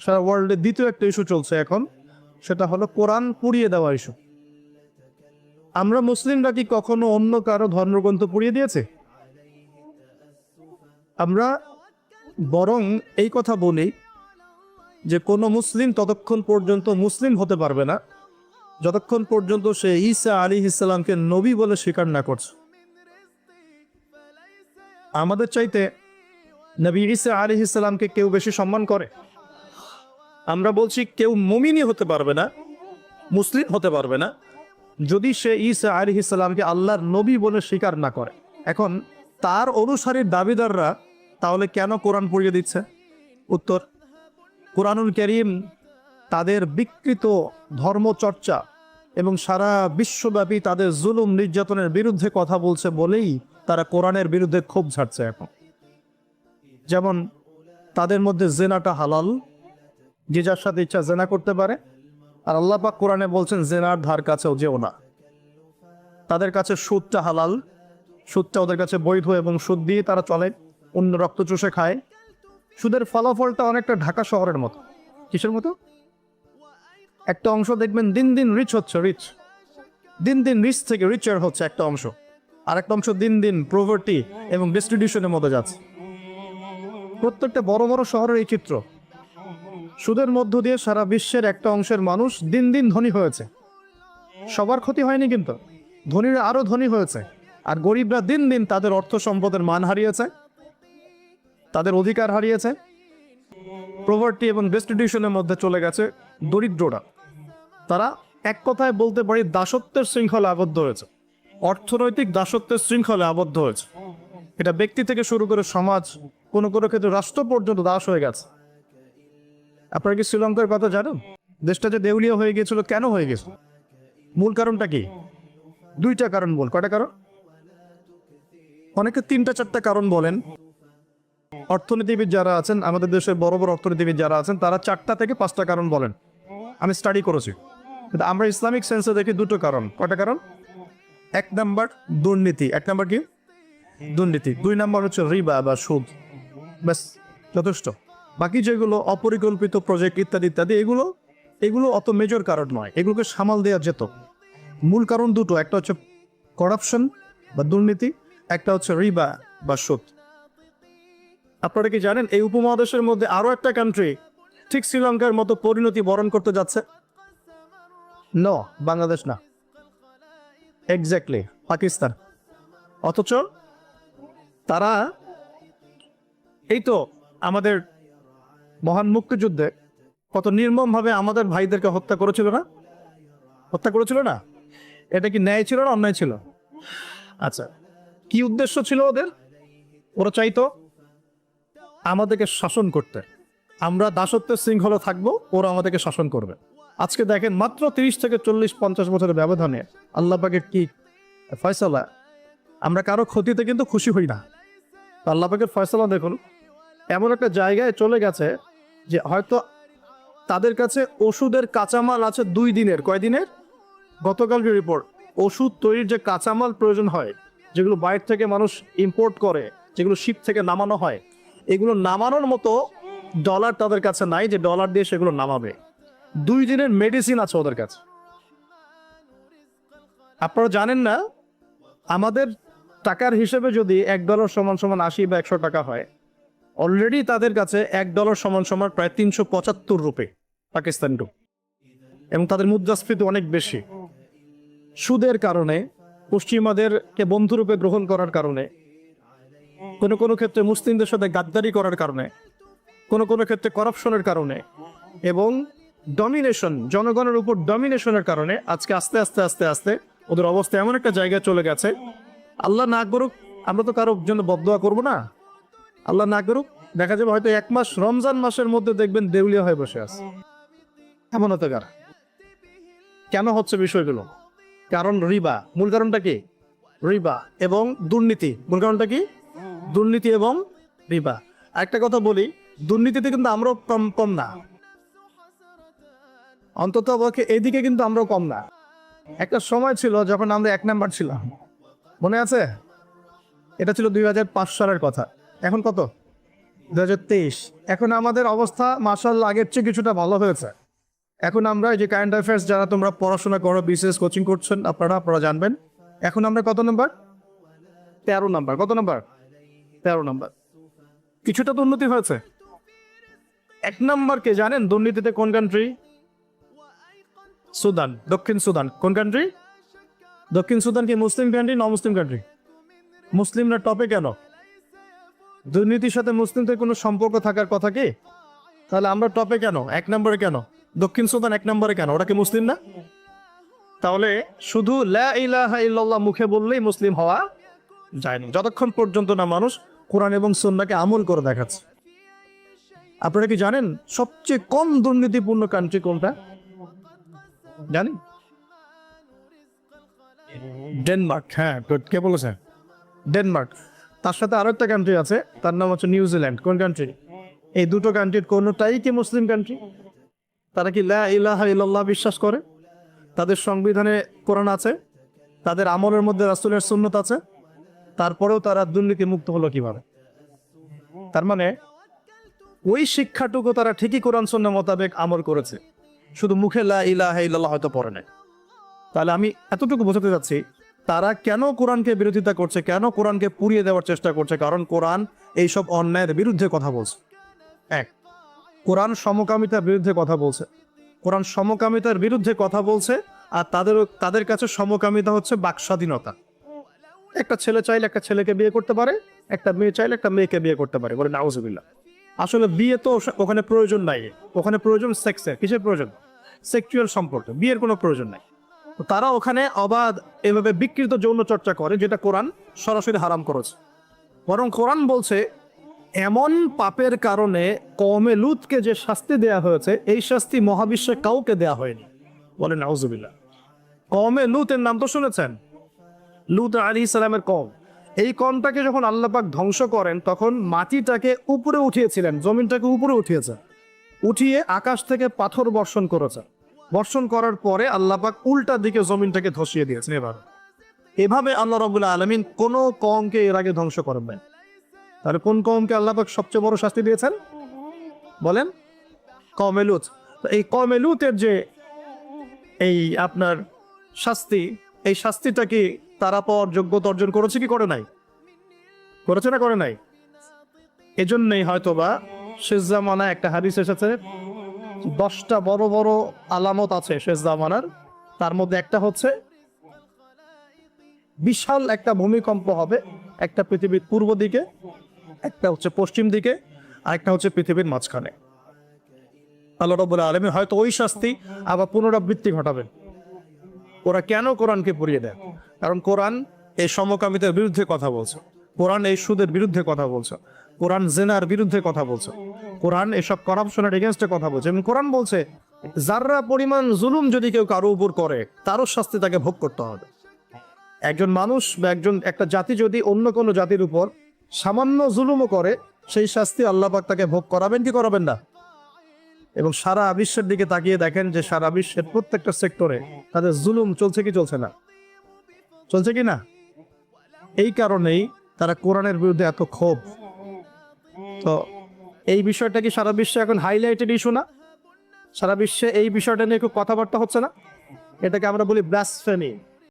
সারা ওয়ার্ল্ডে দ্বিতীয় একটা ইস্যু চলছে এখন, সেটা হলো কোরআন পুড়িয়ে দেওয়া ইস্যু আমরা মুসলিমরা কি কখনো অন্য কারও ধর্মগ্রন্থ পুড়িয়ে দিয়েছে? আমরা বরং এই কথা বলি যে কোনো মুসলিম ততক্ষণ পর্যন্ত মুসলিম হতে পারবে না, যতক্ষণ পর্যন্ত সে ঈসা আলী ইসলামকে নবী বলে স্বীকার না করছে। আমাদের চাইতে নবী ঈসা আলী ইসলামকে কেউ বেশি সম্মান করে? আমরা বলছি কেউ মুমিনই হতে পারবে না, মুসলিম হতে পারবে না, যদি সে ঈসা আলী ইসলামকে আল্লাহর নবী বলে স্বীকার না করে। এখন তার অনুসারীর দাবিদাররা তাহলে কেন কোরআন পড়িয়ে দিচ্ছে? উত্তর, কোরআনুল করিম তাদের বিকৃত ধর্মচর্চা এবং সারা বিশ্বব্যাপী তাদের জুলুম নির্যাতনের বিরুদ্ধে কথা বলছে বলেই তারা কোরআনের বিরুদ্ধে ক্ষোভ ঝাড়ছে এখন। যেমন তাদের মধ্যে জেনাটা হালাল যে যার সাথে ইচ্ছা জেনা করতে পারে। আর আল্লাহ পাক কোরআনে বলছেন, জেনার ধার কাছেও যেও না। তাদের কাছে সুদটা হালাল। সুদটা ওদের কাছে বৈধ এবং সুদ দিয়ে তারা চলে। অন্য রক্ত চুষে খায়। সুদের ফলাফলটা অনেকটা ঢাকা শহরের মতো। কিসের মতো? একটা অংশ দেখবেন দিন দিন রিচ হচ্ছে রিচ দিন দিন রিচ থেকে রিচার হচ্ছে একটা অংশ। আর একটা অংশ দিন দিন প্রভার্টি এবং ডিস্ট্রিবিউশনের মধ্যে যাচ্ছে। প্রত্যেকটা বড় বড় শহরের এই চিত্র। সুদের মধ্য দিয়ে সারা বিশ্বের একটা অংশের মানুষ দিন দিন ধনী হয়েছে। সবার ক্ষতি হয়নি কিন্তু। ধনীরা আরও ধনী হয়েছে। আর গরিবরা দিন দিন তাদের অর্থ সম্পদের মান হারিয়েছে, তাদের অধিকার হারিয়েছে। প্রভার্টি এবং ডিস্ট্রিবিউশনের মধ্যে চলে গেছে দরিদ্ররা। তারা এক কথায় বলতে পারি দাসত্বের শৃঙ্খলা আবদ্ধ হয়েছে। অর্থনৈতিক দাসত্বের শৃঙ্খলা আবদ্ধ হয়েছে। এটা ব্যক্তি থেকে শুরু করে সমাজ, কোনো কোনো ক্ষেত্রে রাষ্ট্র পর্যন্ত দাস হয়ে গেছে। আপনারা কি শ্রীলঙ্কার কথা জানেন? দেশটা যে দেউলিয়া হয়ে গিয়েছিল, কেন হয়ে গেছিল মূল কারণটা কি? দুইটা কারণ বল। কয়টা কারণ? অনেকে তিনটা, চারটা কারণ বলেন। অর্থনীতিবিদ যারা আছেন, আমাদের দেশের বড় বড় অর্থনীতিবিদ যারা আছেন, তারা চারটা থেকে পাঁচটা কারণ বলেন। আমি স্টাডি করেছি। কিন্তু আমরা ইসলামিক সেন্সে দেখি দুটো কারণ। কয়টা কারণ? এক নাম্বার দুর্নীতি। এক নাম্বার কি? দুর্নীতি। দুই নাম্বার হচ্ছে রিবা বা সুদ। ব্যাস, যথেষ্ট। বাকি যেগুলো অপরিকল্পিত প্রজেক্ট ইত্যাদি ইত্যাদি, এগুলো এগুলো অত মেজর কারণ নয়। এগুলোকে সামাল দেওয়া যেত। মূল কারণ দুটো, একটা হচ্ছে করাপশন বা দুর্নীতি, একটা হচ্ছে রিবা বা সুদ। আপনারা কি জানেন, এই উপমহাদেশের মধ্যে আরও একটা কান্ট্রি ঠিক শ্রীলঙ্কার মতো পরিণতি বরণ করতে যাচ্ছে? ন বাংলাদেশ না। এক্স্যাক্টলি পাকিস্তান। অথচ তারা, এই তো আমাদের মহান মুক্তিযুদ্ধে কত নির্মমভাবে আমাদের ভাইদেরকে হত্যা করেছিল না? হত্যা করেছিল না? এটা কি ন্যায় ছিল না অন্যায় ছিল? আচ্ছা কি উদ্দেশ্য ছিল ওদের? ওরা চাইতো আমাদেরকে শাসন করতে। আমরা দাসত্বের শৃঙ্খলা থাকব, ওরা আমাদেরকে শাসন করবে। আজকে দেখেন মাত্র তিরিশ থেকে চল্লিশ, পঞ্চাশ বছরের ব্যবধানে আল্লাহ পাকের কি ফয়সালা? আমরা কারও ক্ষতিতে কিন্তু খুশি হই না। আল্লাহ পাকের ফয়সালা দেখুন, এমন একটা জায়গায় চলে গেছে যে হয়তো তাদের কাছে ওষুধের কাঁচামাল আছে দুই দিনের। কয় দিনের গতকালকে রিপোর্ট ওষুধ তৈরির যে কাঁচামাল প্রয়োজন হয়, যেগুলো বাইরে থেকে মানুষ ইম্পোর্ট করে, যেগুলো শিপ থেকে নামানো হয়, এগুলো নামানোর মতো ডলার তাদের কাছে নাই যে ডলার দিয়ে সেগুলো নামাবে। দুই দিনের মেডিসিন আছে ওদের কাছে। আপনারা জানেন না, আমাদের টাকার হিসেবে যদি এক ডলার সমান সমান আশি বা একশো টাকা হয় অলরেডি তাদের কাছে এক ডলার সমান সমান প্রায় তিনশো পঁচাত্তর রুপে পাকিস্তান রুপ এবং তাদের মুদ্রাস্ফীতি অনেক বেশি। সুদের কারণে, পশ্চিমাদেরকে বন্ধুরূপে গ্রহণ করার কারণে, কোনো কোনো ক্ষেত্রে মুসলিমদের সাথে গাদ্দারি করার কারণে, কোনো কোনো ক্ষেত্রে করাপশনের কারণে এবং ডমিনেশন জনগণের উপর ডমিনেশনের কারণে আজকে আস্তে আস্তে আস্তে আস্তে ওদের অবস্থা এমন একটা জায়গায় চলে গেছে। আল্লাহ না করুক, আমরা তো কারোর জন্য বদয়া করব না। আল্লাহ না করুক, দেখা যাবে হয়তো এক মাস, রমজান মাসের মধ্যে দেখবেন দেউলিয়া হয়ে বসে আছে। এমন হতে কার কেন হচ্ছে বিষয়গুলো? কারণ রিবা, মূল কারণটা কি? রিবা এবং দুর্নীতি। মূল কারণটা কি? দুর্নীতি এবং রিবা। একটা কথা বলি, দুর্নীতিতে কিন্তু আমরাও কম কম না। অন্তত পক্ষে এদিকে কিন্তু আমরাও কম না। একটা সময় ছিল যখন আমরা এক নাম্বার ছিলাম। মনে আছে? এটা ছিল দুই সালের কথা। এখন কত? দু হাজার তেইশ। এখন আমাদের অবস্থা মার্শাল আগের চেয়ে কিছুটা ভালো হয়েছে। এখন আমরা যে কারেন্ট অ্যাফেয়ার্স যারা তোমরা পড়াশোনা করো বিসিএস কোচিং করছেন, আপনারা আপনারা জানবেন। এখন আমরা কত নম্বর তেরো নম্বর কত নম্বর তেরো নম্বর কিছুটা তো উন্নতি হয়েছে। এক নম্বর কে জানেন? দুর্নীতিতে কোন কান্ট্রি সুদান, দক্ষিণ সুদান। কোন কান্ট্রি দক্ষিণ সুদান কি মুসলিম কান্ট্রি ন মুসলিম কান্ট্রি মুসলিমরা টপে কেন? দুর্নীতির সাথে মুসলিমদের কোনো সম্পর্ক থাকার কথা কি? তাহলে আমরা টপে কেন? এক নম্বরে কেন? দক্ষিণ সুদান এক নম্বরে কেন? ওরা কি মুসলিম না? তাহলে শুধু ইল্লাল্লাহ মুখে বললেই মুসলিম হওয়া যায় না। যতক্ষণ পর্যন্ত না মানুষ কোরআন এবং সন্নাকে আমল করে দেখাচ্ছে। আপনারা কি জানেন সবচেয়ে কম দুর্নীতিপূর্ণ কান্ট্রি কোনটা? জানি ডেনমার্ক। হ্যাঁ কে বলেছে? ডেনমার্ক। তার সাথে আরও একটা কান্ট্রি আছে, তার নাম হচ্ছে নিউজিল্যান্ড কোন কান্ট্রি এই দুটো কান্ট্রির কোনোটাই কি মুসলিম কান্ট্রি তারা কি লা বিশ্বাস করে? তাদের সংবিধানে কোরআন আছে, তাদের আমলের মধ্যে রাসূলের সুন্নত আছে, তারপরেও তারা দুর্নীতি মুক্ত হলো কীভাবে? তার মানে ওই শিক্ষাটুকু তারা ঠিকই কোরআন সন্ন্য মোতাবেক আমল করেছে। শুধু মুখে লা ইলাহা ইল্লাল্লাহ হয়তো পড়ে নাই। তাহলে আমি এতটুকু বোঝাতে যাচ্ছি তারা কেন কোরআনকে বিরোধিতা করছে, কেন কোরআনকে পুড়িয়ে দেওয়ার চেষ্টা করছে? কারণ কোরআন এইসব অন্যায়ের বিরুদ্ধে কথা বলছে। এক, কোরআন সমকামিতার বিরুদ্ধে কথা বলছে। কোরআন সমকামিতার বিরুদ্ধে কথা বলছে আর তাদের তাদের কাছে সমকামিতা হচ্ছে বাক স্বাধীনতা একটা ছেলে চাইলে একটা ছেলেকে বিয়ে করতে পারে, একটা মেয়ে চাইলে একটা মেয়েকে বিয়ে করতে পারে বলে নাউজুবিল্লাহ। আসলে বিয়ে তো ওখানে প্রয়োজন নাই। ওখানে প্রয়োজন সেক্সের। কিসের প্রয়োজন? সেক্সুয়াল সম্পর্ক। বিয়ের কোনো প্রয়োজন নাই। তারা ওখানে অবাধ এভাবে বিকৃত যৌন চর্চা করে, যেটা কোরআন সরাসরি হারাম করেছে বরং কোরআন বলছে, এমন পাপের কারণে কমে লুতকে যে শাস্তি দেয়া হয়েছে, এই শাস্তি মহাবিশ্বে কাউকে দেয়া হয়নি। বলে নাউজুবিল্লাহ। কমে লুতের নাম তো শুনেছেন? লুত আলী ইসলামের কম এই কমটাকে যখন আল্লাপাক ধ্বংস করেন, তখন মাটিটাকে উপরে উঠিয়েছিলেন, জমিনটাকে উপরে উঠিয়েছে উঠিয়ে আকাশ থেকে পাথর বর্ষণ করেছে বর্ষণ করার পরে আল্লাপাক উল্টা দিকে জমিনটাকে ধসিয়ে দিয়েছেন এবার। এভাবে আল্লাহ রবুল্লাহ আলমিন কোনো কমকে এর আগে ধ্বংস করবেন তাহলে কোন কমকে আল্লাপাক সবচেয়ে বড় শাস্তি দিয়েছেন? বলেন কমেলুত এই কমেলুতের যে এই আপনার শাস্তি, এই শাস্তিটা কি তারা পাওয়ার যোগ্যতা অর্জন করেছে কি করে নাই? করেছে না করে নাই? এজন্যই হয়তো বা শেষ জামানায় একটা হাদিস এসেছে দশটা বড় বড় আলামত আছে শেষ জামানার। তার মধ্যে একটা হচ্ছে, বিশাল একটা ভূমিকম্প হবে একটা পৃথিবীর পূর্ব দিকে, একটা হচ্ছে পশ্চিম দিকে, আর একটা হচ্ছে পৃথিবীর মাঝখানে। আল্লাহ রব্বুল আলমী হয়তো ওই শাস্তি আবার পুনরাবৃত্তি ঘটাবেন। ওরা কেন কোরআনকে পুড়িয়ে দেয়? কারণ কোরআন এই সমকামিতার বিরুদ্ধে কথা বলছে। কোরআন এই সুদের বিরুদ্ধে কথা বলছে। কোরআন জেনার বিরুদ্ধে কথা বলছে। কোরআন এসব করাপশনের এগেনস্টে কথা বলছে। এবং কোরআন বলছে, যাররা পরিমাণ জুলুম যদি কেউ কারও উপর করে, তারও শাস্তি তাকে ভোগ করতে হবে। একজন মানুষ বা একজন, একটা জাতি যদি অন্য কোনো জাতির উপর সামান্য জুলুমও করে, সেই শাস্তি আল্লাহ পাক তাকে ভোগ করাবেন কি করাবেন না? এবং সারা বিশ্বের দিকে তাকিয়ে দেখেন যে সারা বিশ্বের প্রত্যেকটা সেক্টরে তাদের জুলুম চলছে কি চলছে না। চলছে কি না? এই কারণেই তারা কোরআনের বিরুদ্ধে এত ক্ষোভ। তো এই বিষয়টা কি সারা বিশ্বে এখন হাইলাইটেড ইস্যু না? সারা বিশ্বে এই বিষয়টা নিয়ে খুব কথাবার্তা হচ্ছে না? এটাকে আমরা বলি ব্লাসফেমি